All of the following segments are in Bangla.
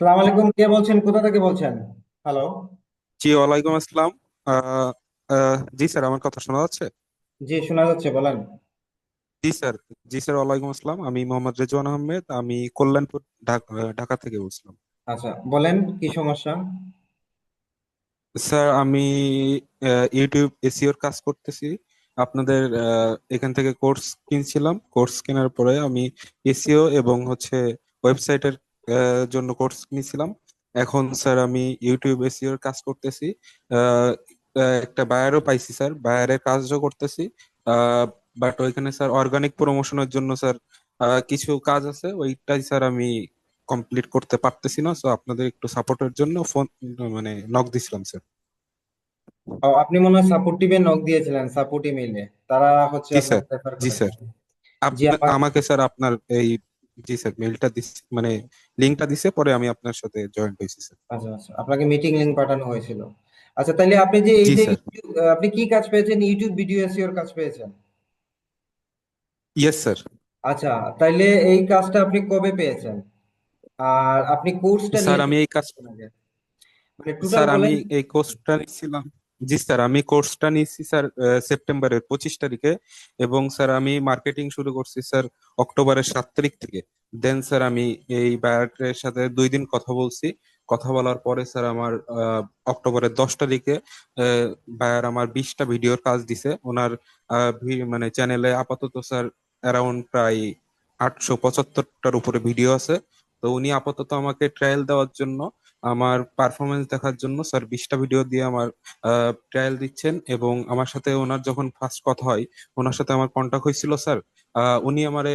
সালাম আলাইকুম কে বলছেন? কোথা থেকে বলছেন? হ্যালো জি ওয়ালাইকুম আসসালাম। জি স্যার আমার কথা শোনা যাচ্ছে? জি শোনা যাচ্ছে বলেন। জি স্যার জি স্যার ওয়ালাইকুম আসসালাম। আমি মোহাম্মদ রেজওয়ান আহমেদ আমি কল্যাণপুর ঢাকা থেকে বলছিলাম। আচ্ছা বলেন কি সমস্যা? স্যার আমি ইউটিউব এসইওর কাজ করতেছি। আপনাদের এখান থেকে কোর্স কিনছিলাম। কোর্স কেনার পরে আমি এসিও এবং হচ্ছে ওয়েবসাইটের জন্য কোর্স নিয়েছিলাম। এখন স্যার আমি ইউটিউব এসইওর কাজ করতেছি। একটা বায়ারও পাইছি স্যার বায়ারের কাজও করতেছি। বাট ওইখানে স্যার অর্গানিক প্রমোশনের জন্য স্যার কিছু কাজ আছে ওইটাই স্যার আমি কমপ্লিট করতে পারতেছি না। সো আপনাদের একটু সাপোর্টের জন্য ফোন মানে নক দিছিলাম স্যার আপনি মনে হয় সাপোর্ট টিমে নক দিয়েছিলেন সাপোর্ট ইমেইলে তারা হচ্ছে জি স্যার জি আমাকে স্যার আপনার এই জি স্যার দিস মানে লিঙ্কটা দিছে পরে আমি আপনার সাথে জয়েন্ট হয়েছি স্যার আচ্ছা আচ্ছা। আপনাকে মিটিং লিংক পাঠানো হয়েছিল। আচ্ছা তাহলে আপনি যে এই যে আপনি কি কাজ পেয়েছেন? ইউটিউব ভিডিও এসইওর কাজ পেয়েছেন? ইয়েস স্যার আচ্ছা তাইলে এই কাজটা আপনি কবে পেয়েছেন? আর আপনি কোর্সটা স্যার আমি এই কাজ মানে টোটাল স্যার আমি এই কোর্সটা নিচ্ছিলাম জি স্যার, আমি কোর্সটা নিচ্ছি স্যার সেপ্টেম্বরের পঁচিশ তারিখে এবং স্যার আমি মার্কেটিং শুরু করছি স্যার অক্টোবরের সাত তারিখ থেকে। দেন স্যার আমি এই বায়ারের সাথে দুই দিন কথা বলছি। কথা বলার পরে স্যার আমার অক্টোবরের দশ তারিখে বায়ার আমার বিশটা ভিডিওর কাজ দিছে। ওনার মানে চ্যানেলে আপাতত স্যার অ্যারাউন্ড প্রায় আটশো পঁচাত্তরটার উপরে ভিডিও আছে। তো উনি আপাতত আমাকে ট্রায়াল দেওয়ার জন্য আমার পারফরমেন্স দেখার জন্য স্যার বিশটা ভিডিও দিয়ে আমার ট্রায়াল দিচ্ছেন এবং আমার সাথে ওনার যখন ফার্স্ট কথা হয়, ওনার সাথে আমার কন্টাক্ট হয়েছিল স্যার উনি আমারে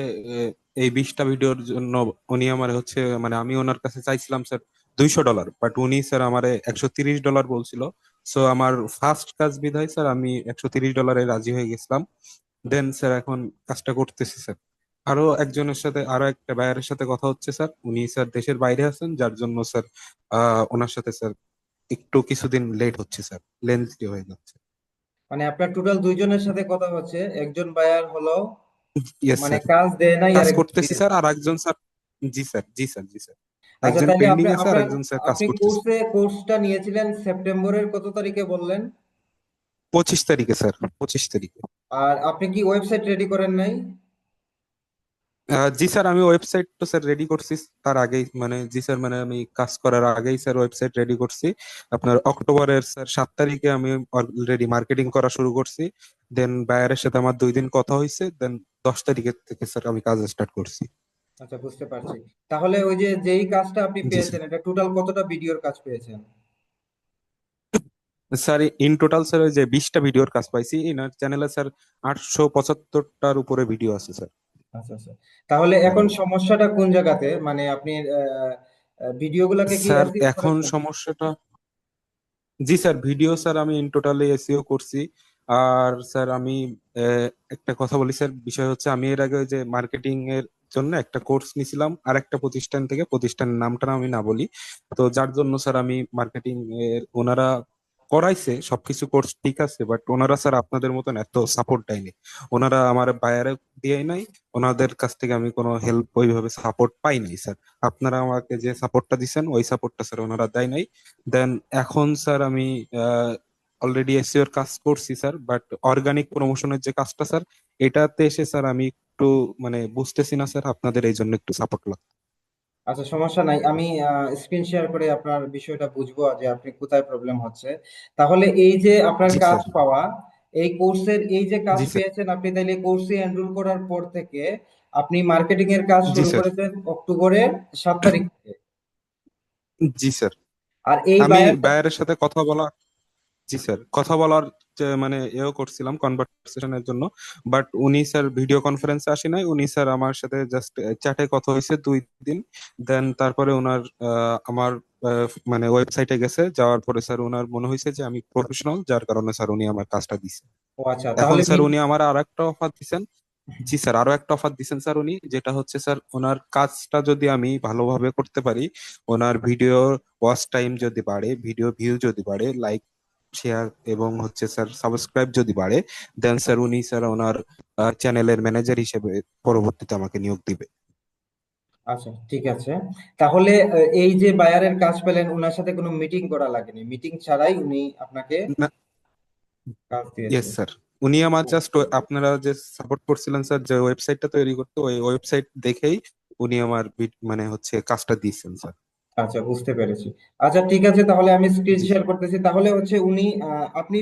এই বিশটা ভিডিওর জন্য, উনি আমার হচ্ছে মানে আমি ওনার কাছে চাইছিলাম স্যার দুইশো ডলার বাট উনি স্যার আমারে একশো তিরিশ ডলার বলছিল। সো আমার ফার্স্ট কাজ বিধায় স্যার আমি একশো তিরিশ ডলারে রাজি হয়ে গেছিলাম। দেন স্যার এখন কাজটা করতেছি স্যার আরও একজনের সাথে আরও একটা বায়ারের সাথে কথা হচ্ছে স্যার। উনি স্যার দেশের বাইরে আছেন যার জন্য স্যার আহ ওনার সাথে স্যার একটু কিছুদিন লেট হচ্ছে স্যার। লেন্থি হয়ে যাচ্ছে। মানে আপনার টোটাল দুইজনের সাথে কথা হচ্ছে। একজন বায়ার হলো মানে কাজ দেয় নাই কাজ করতেছি স্যার আর একজন স্যার জি স্যার জি স্যার জি স্যার। আচ্ছা একজন তাহলে পেন্ডিং আপনি আছে আর একজন স্যার কাজ করতেছে। কোর্সে কোর্সটা নিয়েছিলেন সেপ্টেম্বরের কত তারিখে বললেন? পঁচিশ তারিখে স্যার পঁচিশ তারিখে। আর আপনি কি ওয়েবসাইট রেডি করেন নাই? জি স্যার আমি ওয়েবসাইট তো স্যার রেডি করছি। তার আগেই মানে জি স্যার মানে আমি কাজ করার আগেই স্যার ওয়েবসাইট রেডি করছি। আপনার অক্টোবরের স্যার সাত তারিখে আমি অলরেডি মার্কেটিং করা শুরু করছি। দেন বায়ারের সাথে আমার দুই দিন কথা হয়েছে। দেন দশ তারিখের থেকে স্যার আমি কাজ স্টার্ট করছি। আচ্ছা বুঝতে পারছি। তাহলে ওই যে যেই কাজটা আপনি পেয়েছেন এটা টোটাল কতটা ভিডিওর কাজ পেয়েছেন? স্যার ইন টোটাল স্যার ওই যে বিশটা ভিডিওর কাজ পাইছি। ইনার চ্যানেলে স্যার আটশো পঁচাত্তরটার উপরে ভিডিও আছে স্যার। আচ্ছা আচ্ছা। তাহলে এখন সমস্যাটা কোন জায়গাতে? মানে আপনি ভিডিওগুলোকে কি স্যার এখন সমস্যাটা জি স্যার ভিডিও স্যার আমি ইন টোটালি এসইও করছি। আর স্যার আমি একটা কথা বলি স্যার বিষয় হচ্ছে আমি এর আগে যে মার্কেটিং এর জন্য একটা কোর্স নিছিলাম আর একটা প্রতিষ্ঠান থেকে প্রতিষ্ঠানের নামটা আমি না বলি। তো যার জন্য স্যার আমি মার্কেটিং এর ওনারা করাইছে সবকিছু কোর্স ঠিক আছে বাট ওনারা স্যার আপনাদের মতন এত সাপোর্ট দেয়নি। ওনারা আমার বায়ারে দিয়ে নাই। ওনাদের কাছ থেকে আমি কোনো হেল্প ওইভাবে সাপোর্ট পাই নাই স্যার আপনারা আমাকে যে সাপোর্টটা দিচ্ছেন ওই সাপোর্টটা স্যার ওনারা দেয় নাই। দেন এখন স্যার আমি অলরেডি এসইও এর কাজ করছি স্যার বাট অর্গানিক প্রমোশনের যে কাজটা স্যার এটাতে এসে স্যার আমি একটু মানে বুঝতেছি না স্যার আপনাদের এই জন্য একটু সাপোর্ট লাগবে আচ্ছা সমস্যা নাই। আমি স্ক্রিন শেয়ার করে আপনার বিষয়টা বুঝব যে আপনি কোথায় প্রবলেম হচ্ছে। তাহলে এই যে আপনার কাজ পাওয়া এই কোর্সের এই যে কাজ পেয়েছেন আপনি তাহলে কোর্সে এনরোল করার পর থেকে আপনি মার্কেটিং এর কাজ শুরু করেছেন অক্টোবরের সাত তারিখ থেকে। জি স্যার। আর এই বায়ারের সাথে কথা বলা জি স্যার কথা বলার মানে এও করছিলাম কনভারসেশনের জন্য। বাট উনি স্যার ভিডিও কনফারেন্সে আসে নাই। উনি স্যার আমার সাথে জাস্ট চ্যাটে কথা হয়েছে দুই দিন। দেন তারপরে ওনার আমার মানে ওয়েবসাইটে গেছে। যাওয়ার পরে স্যার ওনার মনে হয়েছে যে আমি প্রফেশনাল যার কারণে স্যার উনি আমার কাজটা দিছে। ও আচ্ছা এখন তাহলে স্যার উনি আমার আর একটা অফার দিছেন। জি স্যার আরও একটা অফার দিছেন স্যার উনি। যেটা হচ্ছে স্যার ওনার কাজটা যদি আমি ভালোভাবে করতে পারি ওনার ভিডিও ওয়াচ টাইম যদি বাড়ে ভিডিও ভিউ যদি বাড়ে লাইক শেয়ার এবং হচ্ছে স্যার সাবস্ক্রাইব যদি বাড়ে দেন স্যার উনি স্যার ওনার চ্যানেলের ম্যানেজার হিসেবে পরবর্তীতে আমাকে নিয়োগ দিবে। আচ্ছা ঠিক আছে। তাহলে এই যে বায়ারের কাজ পেলেন ওনার সাথে কোনো মিটিং করা লাগেনি। মিটিং ছাড়াই উনি আপনাকে কাজ ইয়েস স্যার উনি আমার জাস্ট আপনারা যে সাপোর্ট করছিলেন স্যার যে ওয়েবসাইটটা তৈরি করতে ওই ওয়েবসাইট দেখেই উনি আমার মানে হচ্ছে কাজটা দিয়েছেন স্যার আচ্ছা বুঝতে পেরেছি। আচ্ছা ঠিক আছে তাহলে আমি স্ক্রিন শেয়ার করতেছি। তাহলে হচ্ছে উনি আপনি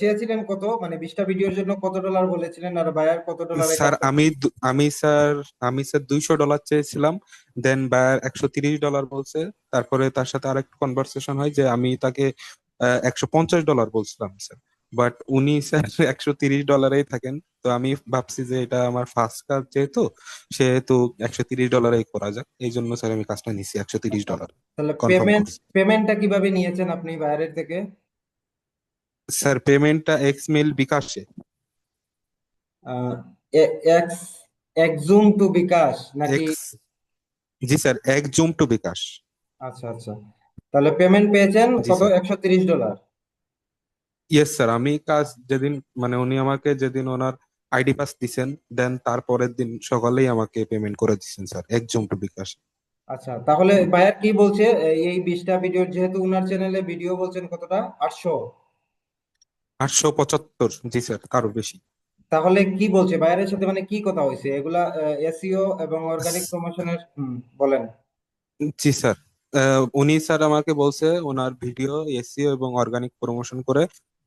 চেয়েছিলেন কত? মানে বিশটা ভিডিওর জন্য কত ডলার বলেছিলেন আর বায়ার কত ডলার স্যার আমি আমি স্যার আমি স্যার দুইশো ডলার চেয়েছিলাম দেন বায়ার একশো তিরিশ ডলার বলছে তারপরে তার সাথে আরেকটু কনভারসেশন হয় যে আমি তাকে একশো পঞ্চাশ ডলার বলছিলাম স্যার। বাট উনি স্যার একশো তিরিশ ডলারেই থাকেন। তো আমি ভাবছি যে এটা আমার ফার্স্ট কাজ যেহেতু সেহেতু একশো তিরিশ ডলারেই করা যাক। এই জন্য স্যার আমি কাজটা নিছি একশো তিরিশ ডলার। তাহলে পেমেন্ট পেমেন্টটা কীভাবে নিয়েছেন আপনি বায়ারের থেকে? স্যার পেমেন্টটা এক্স মেল বিকাশে। এক্স এক্সুম টু বিকাশ নাকি? জি স্যার এক জুম টু বিকাশ। আচ্ছা আচ্ছা। তাহলে পেমেন্ট পেয়েছেন কত? একশো তিরিশ ডলার। ইয়েস স্যার আমি কাজ যেদিন মানে উনি আমাকে যেদিন ওনার আইডি পাস দিছেন দেন তারপরের দিন সকালেই আমাকে পেমেন্ট করে দিচ্ছেন স্যার এক জুম টু বিকাশ আচ্ছা তাহলে বায়ার কি বলছে? এই বিশটা ভিডিওর যেহেতু উনার চ্যানেলে ভিডিও বলছেন কতটা? আটশো। আটশো পঁচাত্তর জি স্যার কারও বেশি। তাহলে কি বলছে? বায়ারের সাথে মানে কি কথা হয়েছে? এগুলা এসইও এবং অর্গানিক প্রমোশনের বলেন। জি স্যার উনি স্যার আমাকে বলছে ওনার ভিডিও এসইও এবং অর্গানিক প্রমোশন করে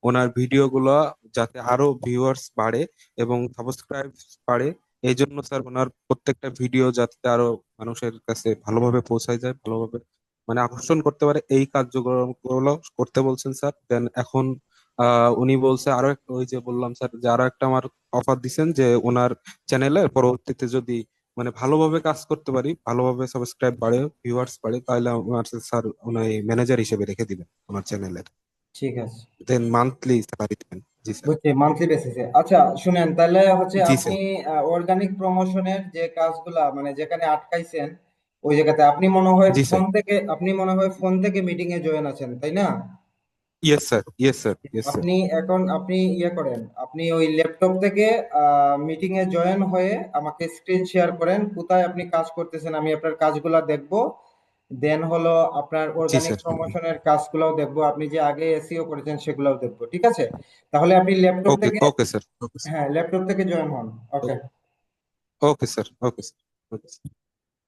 ওনার ভিডিও গুলো যাতে আরও ভিউয়ার্স বাড়ে এবং সাবস্ক্রাইব বাড়ে এই জন্য স্যার ওনার প্রত্যেকটা ভিডিও যাতে আরও মানুষের কাছে ভালোভাবে পৌঁছায় যায়, ভালোভাবে মানে আকর্ষণ করতে পারে, এই কার্যক্রমগুলো করতে বলছেন স্যার। দেন এখন উনি বলছে আরও ওই যে বললাম স্যার, যে আরও একটা আমার অফার দিছেন যে ওনার চ্যানেলে পরবর্তীতে যদি মানে ভালোভাবে কাজ করতে পারি, ভালোভাবে সাবস্ক্রাইব বাড়ে ভিউয়ার্স বাড়ে, তাহলে আমার স্যার উনি ম্যানেজার হিসেবে রেখে দিবেন, ওনার চ্যানেলের ঠিক আছে। দেন মান্থলি স্যালারি দিবেন জি স্যার বুঝছি মান্থলি বেসিসে আচ্ছা শুনেন তাহলে হচ্ছে আপনি অর্গানিক প্রমোশনের যে কাজগুলা মানে যেখানে আটকাইছেন ওই জায়গাতে আপনি মনে হয় ফোন থেকে আপনি মনে হয় ফোন থেকে মিটিং এ জয়েন আছেন তাই না? Yes sir yes sir yes sir আপনি এখন আপনি ইয়ে করেন আপনি ওই ল্যাপটপ থেকে মিটিং এ জয়েন হয়ে আমাকে স্ক্রিন শেয়ার করেন কোথায় আপনি কাজ করতেছেন আমি আপনার কাজগুলা দেখব দেন হলো আপনার অর্গানিক প্রমোশনের কাজগুলোও দেখব। আপনি যে আগে এসিও করেছেন সেগুলোও দেখব ঠিক আছে? তাহলে আপনি ল্যাপটপ থেকে ওকে স্যার হ্যাঁ ল্যাপটপ থেকে জয়েন হন। Okay okay sir okay sir ওকে